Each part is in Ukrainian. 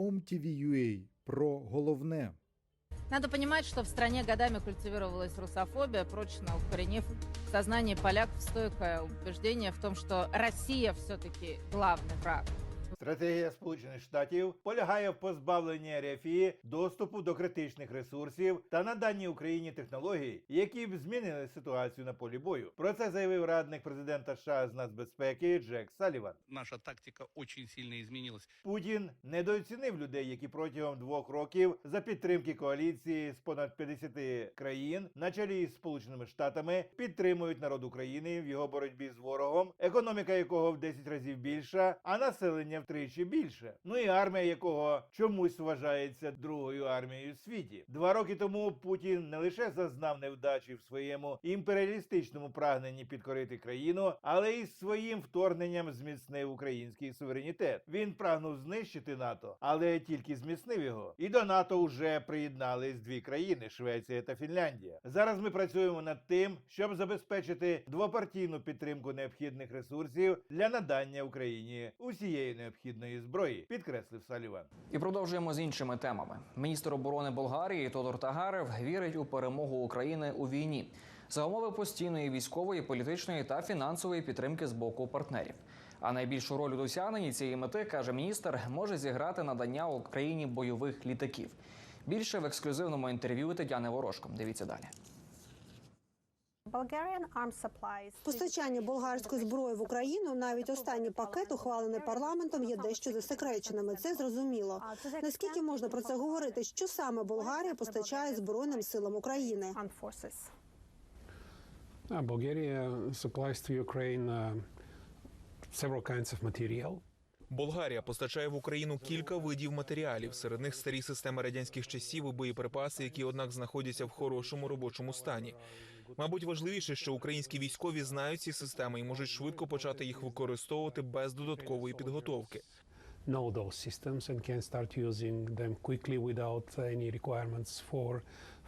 OMTV.ua про головне. Надо понимать, что в стране годами культивировалась русофобия, прочно укоренив в сознании поляков стойкое убеждение в том, что Россия все-таки главный враг. Стратегія Сполучених Штатів полягає в позбавленні РФІ доступу до критичних ресурсів та наданні Україні технологій, які б змінили ситуацію на полі бою. Про це заявив радник президента США з нацбезпеки Джек Саліван. наша тактика очень сильно изменилась. Путін недооцінив людей, які протягом двох років за підтримки коаліції з понад 50 країн, на чолі з Сполученими Штатами, підтримують народ України в його боротьбі з ворогом, економіка якого в 10 разів більша, а населення втричі більше. Ну і армія якого чомусь вважається другою армією в світі. Два роки тому Путін не лише зазнав невдачі в своєму імперіалістичному прагненні підкорити країну, але й своїм вторгненням зміцнив український суверенітет. Він прагнув знищити НАТО, але тільки зміцнив його. І до НАТО вже приєднались дві країни Швеція та Фінляндія. Зараз ми працюємо над тим, щоб забезпечити двопартійну підтримку необхідних ресурсів для надання Україні усієї необхідної зброї, підкреслив Саліван. І продовжуємо з іншими темами. Міністр оборони Болгарії Тодор Тагарев вірить у перемогу України у війні за умови постійної військової, політичної та фінансової підтримки з боку партнерів. А найбільшу роль у досягненні цієї мети каже міністр, може зіграти надання Україні бойових літаків. Більше в ексклюзивному інтерв'ю Тетяни Ворожко. Дивіться далі. Постачання болгарської зброї в Україну, навіть останній пакет, ухвалений парламентом, є дещо засекреченими. Це зрозуміло. Наскільки можна про це говорити? Що саме Болгарія постачає збройним силам України? Uh, Bulgaria supplies to Ukraine uh, several kinds of material. Болгарія постачає в Україну кілька видів матеріалів. Серед них старі системи радянських часів і боєприпаси, які однак знаходяться в хорошому робочому стані. Мабуть, важливіше, що українські військові знають ці системи і можуть швидко почати їх використовувати без додаткової підготовки. Know those systems and can start using them quickly without any requirements for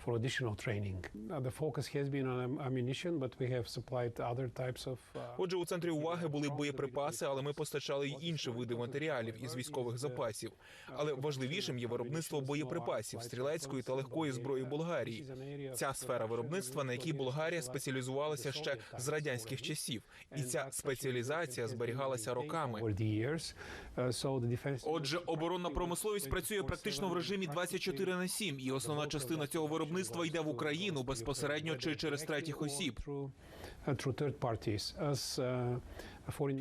for additional training. The focus has been on ammunition, but we have supplied other types of. Uh, Отже, у центрі уваги були боєприпаси, але ми постачали й інші види матеріалів із військових запасів. Але важливішим є виробництво боєприпасів, стрілецької та легкої зброї Болгарії. Ця сфера виробництва, на якій Болгарія спеціалізувалася ще з радянських часів, і ця спеціалізація зберігалася роками. Uh. Отже, оборонна промисловість працює практично в режимі 24 на 7, і основна частина цього виробництва йде в Україну безпосередньо чи через третіх осіб.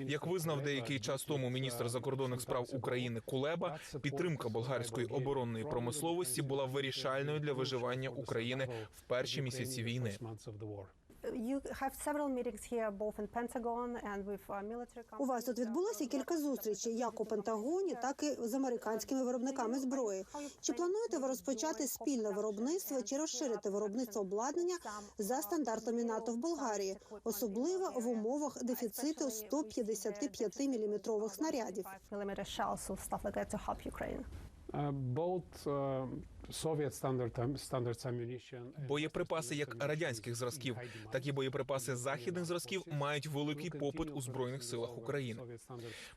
Як визнав деякий час тому міністр закордонних справ України Кулеба, підтримка болгарської оборонної промисловості була вирішальною для виживання України в перші місяці війни. Months of the war. You have several meetings here, both in Pentagon and with uh, У вас тут відбулося кілька зустрічей, як у Пентагоні, так і з американськими виробниками зброї. Чи плануєте ви розпочати спільне виробництво чи розширити виробництво обладнання за стандартами НАТО в Болгарії, особливо в умовах дефіциту 155 міліметрових снарядів? Uh, uh. Боєприпаси як радянських зразків, так і боєприпаси західних зразків мають великий попит у збройних силах України.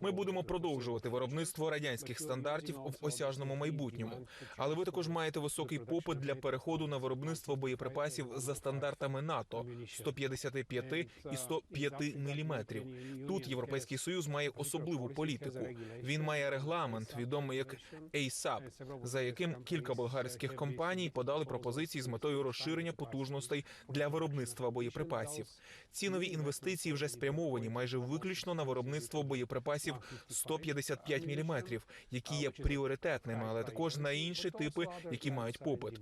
Ми будемо продовжувати виробництво радянських стандартів в осяжному майбутньому, але ви також маєте високий попит для переходу на виробництво боєприпасів за стандартами НАТО 155 і 105 міліметрів. Тут європейський союз має особливу політику. Він має регламент, відомий як ASAP, за яким кілька болгарських компаній подали пропозиції з метою розширення потужностей для виробництва боєприпасів. Ці нові інвестиції вже спрямовані майже виключно на виробництво боєприпасів 155 мм, які є пріоритетними, але також на інші типи, які мають попит.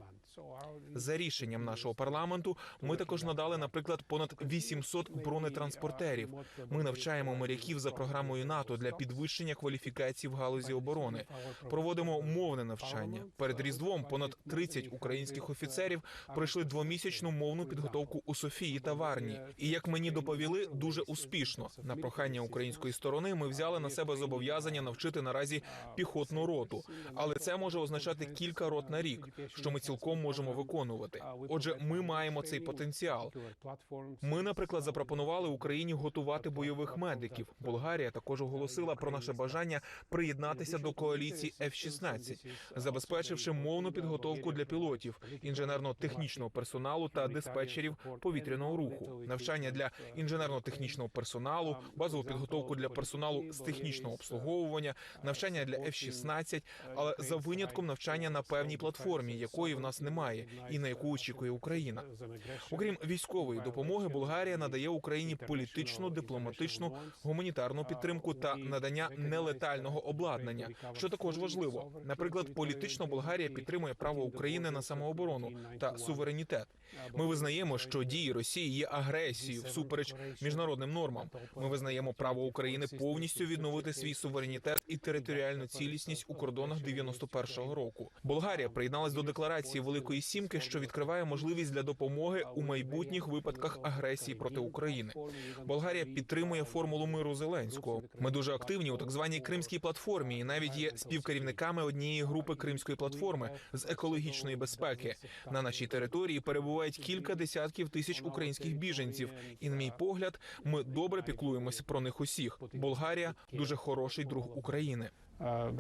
За рішенням нашого парламенту ми також надали, наприклад, понад 800 бронетранспортерів. Ми навчаємо моряків за програмою НАТО для підвищення кваліфікації в галузі оборони. Проводимо мовне навчання. Перед різдвом понад 30 українських офіцерів пройшли двомісячну мовну підготовку у Софії та Варні. І як мені доповіли, дуже успішно. На прохання української сторони ми взяли на себе зобов'язання навчити наразі піхотну роту, але це може означати кілька рот на рік, що ми цілком можемо виконувати. Отже, ми маємо цей потенціал. Ми, наприклад, запропонували Україні готувати бойових медиків. Болгарія також оголосила про наше бажання приєднатися до коаліції F-16, забезпечивши мовну підготовку для пілотів, інженерно-технічного персоналу та диспетчерів повітряного руху, навчання для інженерно-технічного персоналу, базову підготовку для персоналу з технічного обслуговування, навчання для F-16, але за винятком навчання на певній платформі, якої в нас немає, і на яку очікує Україна. Окрім військової допомоги, Болгарія надає Україні політичну, дипломатичну, гуманітарну підтримку та надання нелетального обладнання, що також важливо. Наприклад, політично Болгарія підтримує право України на самооборону та суверенітет. Ми визнаємо, що дії Росії є агресією всупереч міжнародним нормам. Ми визнаємо право України повністю відновити свій суверенітет і територіальну цілісність у кордонах 91-го року. Болгарія приєдналась до декларації Великої Сімки, що відкриває можливість для допомоги у майбутніх випадках агресії проти України. Болгарія підтримує формулу миру Зеленського. Ми дуже активні у так званій Кримській платформі, і навіть є співкерівниками однієї групи Кримської платформи з екологічної безпеки. На нашій території перебувають кілька десятків тисяч українських біженців. І, на мій погляд, ми добре піклуємося про них усіх. Болгарія дуже хороший друг України. Uh,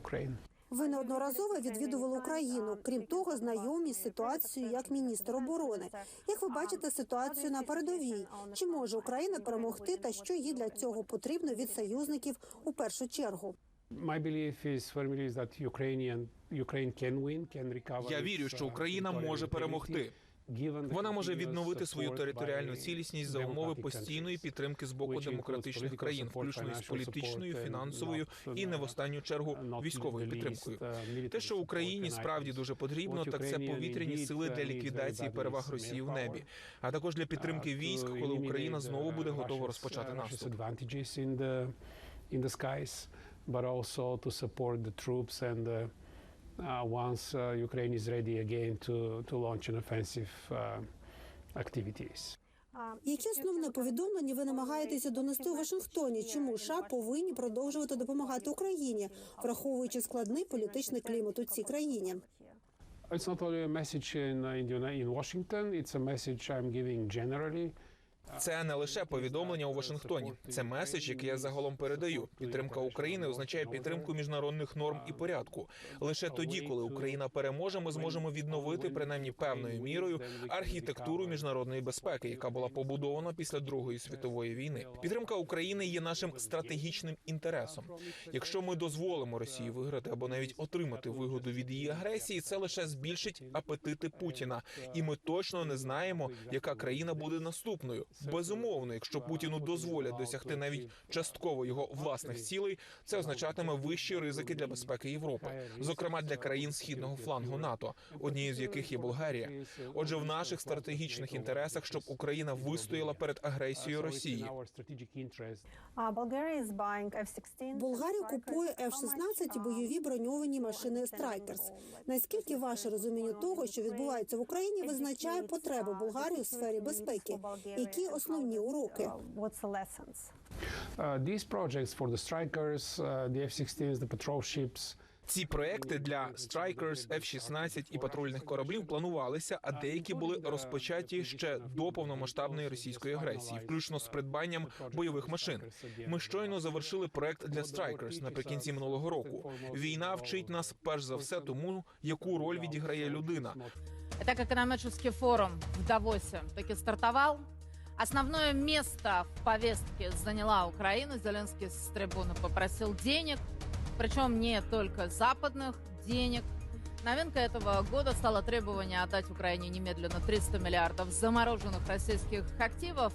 Ukraine. Ви неодноразово відвідували Україну. Крім того, знайомі з ситуацією як міністр оборони. Як ви бачите ситуацію на передовій? Чи може Україна перемогти та що їй для цього потрібно від союзників у першу чергу? My belief is firmly is that Ukrainian Ukraine can win, can recover. Я вірю, що uh, Україна може перемогти. Вона може відновити свою територіальну цілісність за умови постійної підтримки з боку демократичних країн, включно із політичною, фінансовою і не в uh, останню чергу військовою підтримкою. uh, Те, що Україні справді дуже потрібно, так це повітряні сили uh, для ліквідації переваг Росії в небі, а також для підтримки uh, військ, коли Україна знову uh, буде готова розпочати uh, наступ. But also to support the troops and uh, uh, once uh, Ukraine is ready again to to launch an offensive uh, activities. Які основне повідомлення ви намагаєтеся донести у Вашингтоні? Чому США повинні продовжувати допомагати Україні, враховуючи складний політичний клімат у цій країні? It's not only a message in uh, in, in Washington. It's a message I'm giving generally. Це не лише повідомлення у Вашингтоні. Це меседж, який я загалом передаю. Підтримка України означає підтримку міжнародних норм і порядку. Лише тоді, коли Україна переможе, ми зможемо відновити принаймні певною мірою архітектуру міжнародної безпеки, яка була побудована після Другої світової війни. Підтримка України є нашим стратегічним інтересом. Якщо ми дозволимо Росії виграти або навіть отримати вигоду від її агресії, це лише збільшить апетити Путіна, і ми точно не знаємо, яка країна буде наступною. Безумовно, якщо Путіну дозволять досягти навіть частково його власних цілей, це означатиме вищі ризики для безпеки Європи, зокрема для країн східного флангу НАТО, однією з яких є Болгарія. Отже, в наших стратегічних інтересах, щоб Україна вистояла перед агресією Росії. Болгарія купує F-16 і бойові броньовані машини Страйкерс. Наскільки ваше розуміння того, що відбувається в Україні, визначає потреби Болгарії у сфері безпеки? Які основні уроки? Uh, these projects for the strikers, uh, the F-16s, the patrol ships. Ці проекти для Strikers, F-16 і патрульних кораблів планувалися, а деякі були розпочаті ще до повномасштабної російської агресії, включно з придбанням бойових машин. Ми щойно завершили проект для Strikers наприкінці минулого року. Війна вчить нас перш за все тому, яку роль відіграє людина. Итак, экономический форум в Давосе таки стартовал. Основное место в повестке заняла Украина. Зеленский с трибуны попросил денег, причем не только западных денег. Новинка этого года стало требование отдать Украине немедленно 300 миллиардов замороженных российских активов.